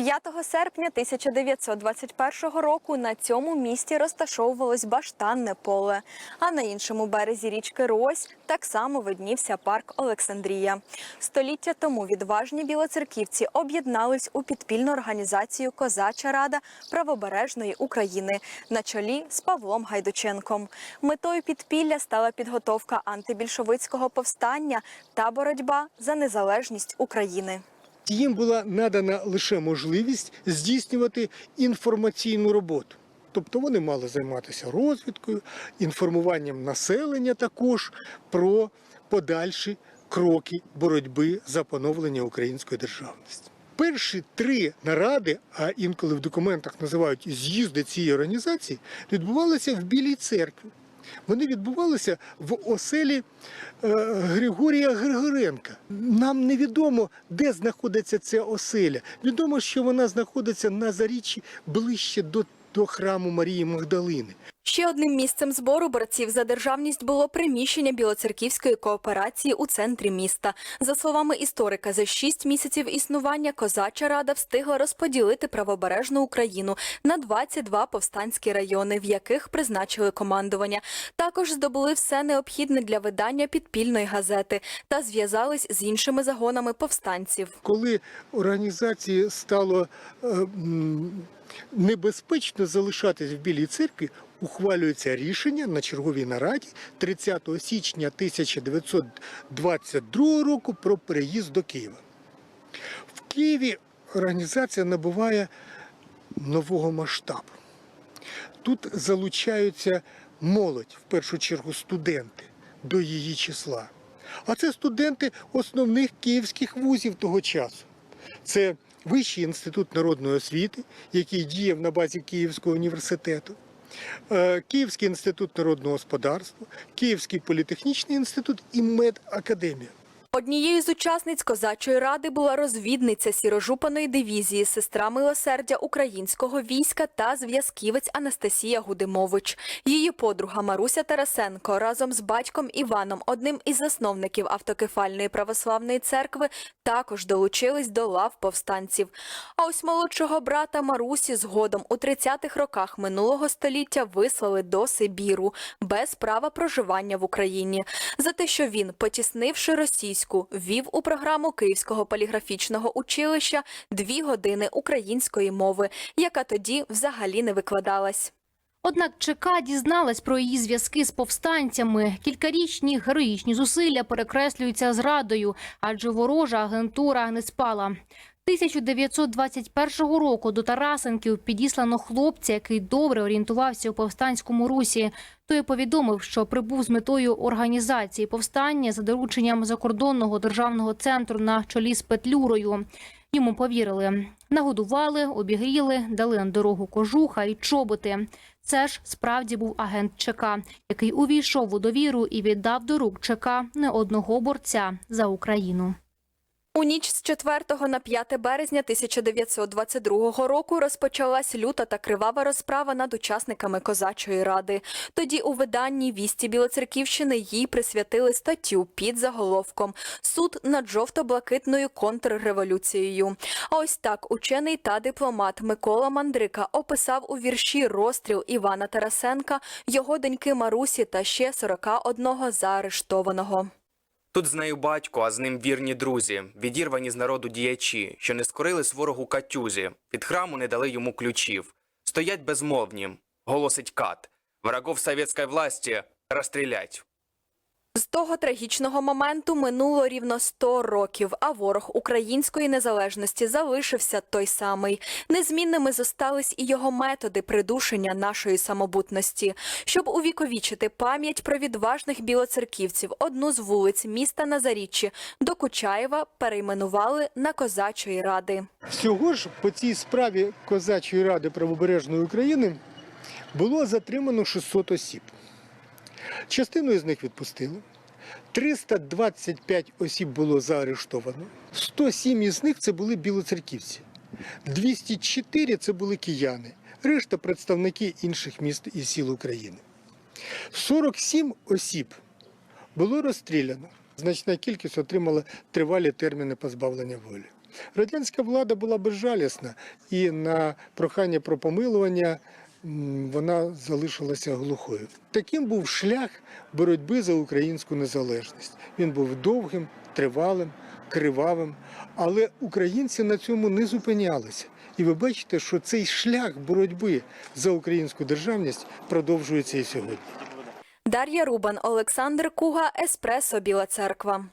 5 серпня 1921 року на цьому місці розташовувалось баштанне поле, а на іншому березі річки Рось так само виднівся парк Олександрія. Століття тому відважні білоцерківці об'єднались у підпільну організацію Козача Рада правобережної України на чолі з Павлом Гайдученком. Метою підпілля стала підготовка антибільшовицького повстання та боротьба за незалежність України. Їм була надана лише можливість здійснювати інформаційну роботу. Тобто вони мали займатися розвідкою, інформуванням населення також про подальші кроки боротьби за поновлення української державності. Перші три наради, а інколи в документах називають з'їзди цієї організації, відбувалися в Білій церкві. Вони відбувалися в оселі е, Григорія Григоренка. Нам невідомо, де знаходиться ця оселя. Відомо, що вона знаходиться на заріччі ближче до, до храму Марії Магдалини. Ще одним місцем збору борців за державність було приміщення білоцерківської кооперації у центрі міста. За словами історика, за шість місяців існування козача рада встигла розподілити правобережну Україну на 22 повстанські райони, в яких призначили командування. Також здобули все необхідне для видання підпільної газети та зв'язались з іншими загонами повстанців. Коли організації стало е, небезпечно залишатись в Білій церкві, ухвалюється рішення на черговій нараді 30 січня 1922 року про переїзд до Києва. В Києві організація набуває нового масштабу. Тут залучаються молодь, в першу чергу студенти до її числа. А це студенти основних київських вузів того часу. Це Вищий інститут народної освіти, який діяв на базі Київського університету, е, Київський інститут народного господарства, Київський політехнічний інститут і медакадемія. Однією з учасниць козачої ради була розвідниця сірожупаної дивізії, сестра милосердя українського війська та зв'язківець Анастасія Гудимович. Її подруга Маруся Тарасенко разом з батьком Іваном, одним із засновників автокефальної православної церкви, також долучились до лав повстанців. А ось молодшого брата Марусі згодом у 30-х роках минулого століття вислали до Сибіру без права проживання в Україні за те, що він, потіснивши російську, ввів у програму Київського поліграфічного училища дві години української мови, яка тоді взагалі не викладалась. Однак ЧК дізналась про її зв'язки з повстанцями. Кількарічні героїчні зусилля перекреслюються зрадою, адже ворожа агентура не спала. 1921 року до Тарасенків підіслано хлопця, який добре орієнтувався у повстанському русі. Той повідомив, що прибув з метою організації повстання за дорученням закордонного державного центру на чолі з Петлюрою. Йому повірили, нагодували, обігріли, дали на дорогу кожуха і чоботи. Це ж справді був агент ЧК, який увійшов у довіру і віддав до рук ЧК не одного борця за Україну. У ніч з 4 на 5 березня 1922 року розпочалась люта та кривава розправа над учасниками козачої ради. Тоді у виданні вісті Білоцерківщини їй присвятили статтю під заголовком Суд над жовто-блакитною контрреволюцією. А ось так учений та дипломат Микола Мандрика описав у вірші розстріл Івана Тарасенка, його доньки Марусі та ще 41 заарештованого. Тут з нею батько, а з ним вірні друзі, відірвані з народу діячі, що не скорились ворогу катюзі, від храму не дали йому ключів. Стоять безмовні, голосить кат. Врагов совєтської власті розстрілять. З того трагічного моменту минуло рівно 100 років, а ворог української незалежності залишився той самий. Незмінними зостались і його методи придушення нашої самобутності. Щоб увіковічити пам'ять про відважних білоцерківців, одну з вулиць міста Назаріччі до Кучаєва перейменували на Козачої ради. Всього ж по цій справі Козачої ради правобережної України було затримано 600 осіб. Частину з них відпустили. 325 осіб було заарештовано. 107 із них це були білоцерківці. 204 це були кияни. Решта представники інших міст і сіл України. 47 осіб було розстріляно. Значна кількість отримала тривалі терміни позбавлення волі. Радянська влада була безжалісна, і на прохання про помилування вона залишилася глухою. Таким був шлях боротьби за українську незалежність. Він був довгим, тривалим, кривавим, але українці на цьому не зупинялися. І ви бачите, що цей шлях боротьби за українську державність продовжується і сьогодні. Дар'я Рубан, Олександр Куга, Еспресо Біла Церква.